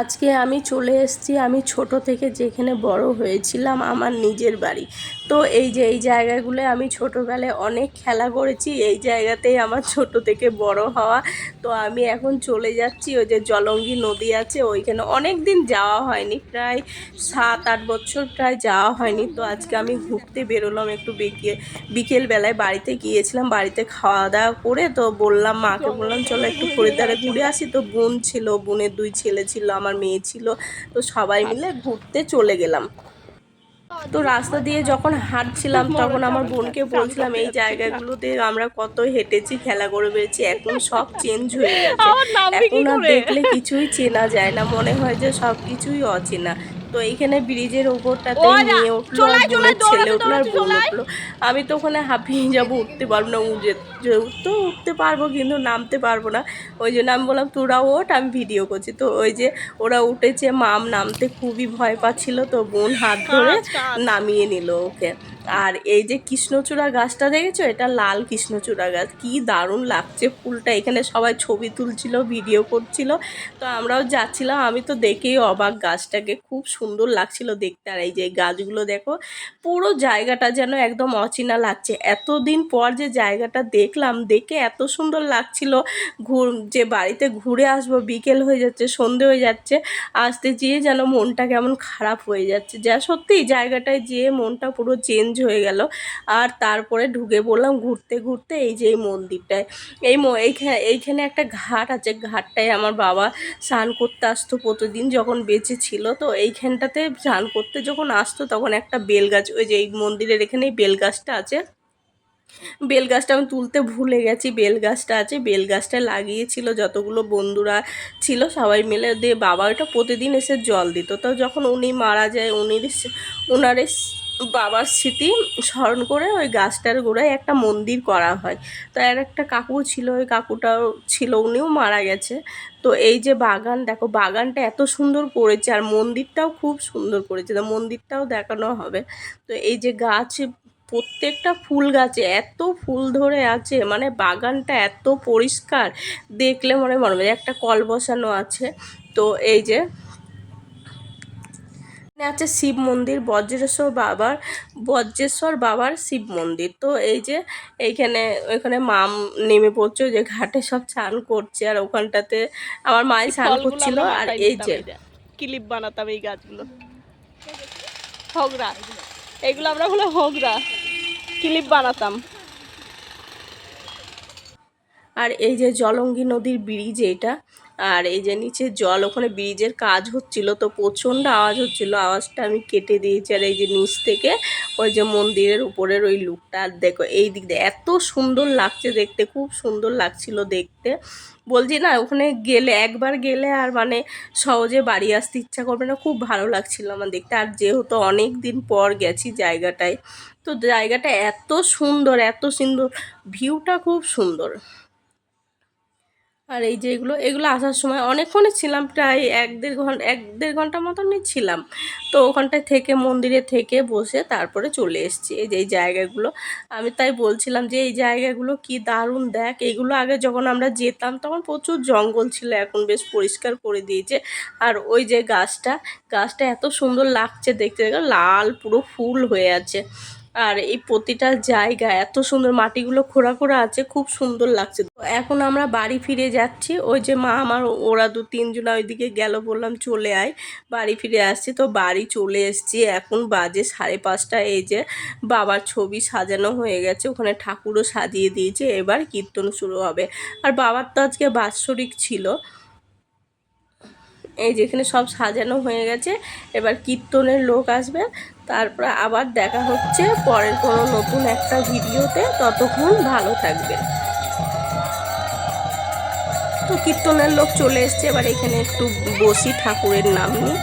আজকে আমি চলে এসেছি আমি ছোট থেকে যেখানে বড় হয়েছিলাম আমার নিজের বাড়ি। তো এই যে, এই জায়গাগুলো আমি ছোটোবেলায় অনেক খেলা করেছি। এই জায়গাতেই আমার ছোট থেকে বড় হওয়া। তো আমি এখন চলে যাচ্ছি, ওই যে জলঙ্গি নদী আছে, ওইখানে অনেক দিন যাওয়া হয়নি, প্রায় সাত আট বছর প্রায় যাওয়া হয়নি। তো আজকে আমি ঘুরতে বেরোলাম একটু বিকে, বিকেলবেলায় বাড়িতে গিয়েছিলাম, বাড়িতে খাওয়া দাওয়া করে তো বললাম মাকে, বললাম চলো একটু খরিদ্দারে ঘুরে আসি। তো বোন ছিল, বোনের দুই ছেলে ছিল, আমার মেয়ে ছিল, তো সবাই মিলে ঘুরতে চলে গেলাম। তো রাস্তা দিয়ে যখন হাঁটছিলাম তখন আমার বোনকে বলছিলাম এই জায়গাগুলোতে আমরা কত হেঁটেছি খেলা করে বেড়েছি এখন সব চেঞ্জ হয়ে গেছে। এখন আর দেখলে কিছুই চেনা যায় না মনে হয় যে সব কিছুই অচেনা। তো এইখানে ব্রিজের ওপরটাতে নিয়ে উঠল ছেলে উঠল আর বোন উঠল আমি তো ওখানে হাঁপিয়ে যাব উঠতে পারব না উঠে তো উঠতে পারব কিন্তু নামতে পারব না। ওই জন্য আমি বললাম তোরা ওঠ আমি ভিডিও করছি। তো ওই যে ওরা উঠেছে মাম নামতে খুবই ভয় পাচ্ছিল তো বোন হাত ধরে নামিয়ে নিল ওকে। আর এই যে কৃষ্ণচূড়া গাছটা দেখেছ? এটা লাল কৃষ্ণচূড়া গাছ। কি দারুণ লাগছে ফুলটা। এখানে সবাই ছবি তুলছিল, ভিডিও করছিল। তো আমরাও যাচ্ছিলাম। আমি তো দেখেই অবাক গাছটাকে। খুব সুন্দর লাগছিল দেখতে। আর এই যে গাছগুলো দেখো, পুরো জায়গাটা যেন একদম অচেনা লাগছে। এতদিন পর যে জায়গাটা দেখলাম, দেখে এত সুন্দর লাগছিল। ঘুর, যে বাড়িতে ঘুরে আসব, বিকেল হয়ে যাচ্ছে, সন্ধে হয়ে যাচ্ছে, আসতে যেয়ে যেন মনটা কেমন খারাপ হয়ে যাচ্ছে। যা সত্যি জায়গাটায় যেয়ে মনটা পুরো চেঞ্জ হয়ে গেল। আর তারপরে ঢুকে পড়লাম ঘুরতে ঘুরতে এই যে এই মন্দিরটায়। এই এইখানে একটা ঘাট আছে, ঘাটটায় আমার বাবা স্নান করতে আসতো প্রতিদিন যখন বেঁচে ছিল। তো এইখানটাতে স্নান করতে যখন আসতো তখন একটা বেল গাছ ওই যে এই মন্দিরের এখানেই বেল গাছটা আছে। বেল গাছটা আমি তুলতে ভুলে গেছি বেল গাছটা আছে বেল গাছটা লাগিয়েছিল যতগুলো বন্ধুরা ছিল সবাই মিলে। দিয়ে বাবা ওটা প্রতিদিন এসে জল দিত। তো যখন উনি মারা যায় উনি ওনার বাবার স্মৃতি স্মরণ করে ওই গাছটার গোড়ায় একটা মন্দির করা হয়। তো আর একটা কাকু ছিল, ওই কাকুটাও ছিল, উনিও মারা গেছে। তো এই যে বাগান, দেখো বাগানটা এত সুন্দর করেছে আর মন্দিরটাও খুব সুন্দর করেছে। তো মন্দিরটাও দেখানো হবে। তো এই যে গাছ, প্রত্যেকটা ফুল গাছে এত ফুল ধরে আছে মানে বাগানটা এত পরিষ্কার, দেখলে মনে মনে একটা কল বসানো আছে। তো এই যে আছে শিব মন্দির বজ্রেশ্বর বাবার বজ্রেশ্বর বাবার শিব মন্দির। তো এই যে এইখানে ওইখানে মাম নেমে পড়ছে যে ঘাটে সব চান করছে আর ওখানটাতে আমার মাই চান করছিল আর এই যে ক্লিপ বানাতাম এই গাছগুলো। হগরা এগুলো আমরা বলে হগরা ক্লিপ বানাতাম। আর এই যে জলঙ্গি নদীর ব্রিজ এটা আর এই যে নিচে জল, ওখানে ব্রিজের কাজ হচ্ছিল, তো প্রচণ্ড আওয়াজ হচ্ছিল। আওয়াজটা আমি কেটে দিয়েছি আর এই যে নিচ থেকে ওই যে মন্দিরের উপরের ওই লুকটা। আর দেখো, এই দিক দিয়ে এত সুন্দর লাগছে দেখতে, খুব সুন্দর লাগছিল দেখতে। বলছি না, ওখানে গেলে, একবার গেলে আর মানে সহজে বাড়ি আসতে ইচ্ছা করবে না, খুব ভালো লাগছিল আমার দেখতে। আর যেহেতু অনেক দিন পর গেছি জায়গাটায়, তো জায়গাটা এত সুন্দর এত সুন্দর, ভিউটা খুব সুন্দর। আর এই যে এগুলো এগুলো আসার সময় অনেকক্ষণই ছিলাম, প্রায় এক দেড় ঘণ্টা এক দেড় ঘণ্টা মতনই ছিলাম। তো ওখানটায় থেকে, মন্দিরে থেকে বসে তারপরে চলে এসেছি। এই যে এই জায়গাগুলো, আমি তাই বলছিলাম যে এই জায়গাগুলো কি দারুণ, দেখ। এগুলো আগে যখন আমরা যেতাম, তখন প্রচুর জঙ্গল ছিল, এখন বেশ পরিষ্কার করে দিয়েছে। আর ওই যে গাছটা গাছটা এত সুন্দর লাগছে দেখতে লাল পুরো ফুল হয়ে আছে। আর এই প্রতিটা জায়গা, এত সুন্দর মাটিগুলো খোঁড়া খোঁড়া আছে, খুব সুন্দর লাগছে। এখন আমরা বাড়ি ফিরে যাচ্ছি। ওই যে মা আমার, ওরা দু তিনজন ওইদিকে গেল, বললাম চলে আয়। বাড়ি ফিরে আসছি, তো বাড়ি চলে এসছি। এখন বাজে সাড়ে পাঁচটা, এই যে বাবার ছবি সাজানো হয়ে গেছে, ওখানে ঠাকুরও সাজিয়ে দিয়েছে। এবার কীর্তন শুরু হবে। আর বাবার তো আজকে বাৎসরিক ছিল। এই যেখানে সব সাজানো হয়ে গেছে। এবার কীর্তনের লোক আসবে। তারপর আবার দেখা হচ্ছে পরের কোনো নতুন একটা ভিডিওতে। ততক্ষণ ভালো থাকবে তো কীর্তনের লোক চলে এসছে। এবার এখানে একটু বসি ঠাকুরের নাম নিয়ে।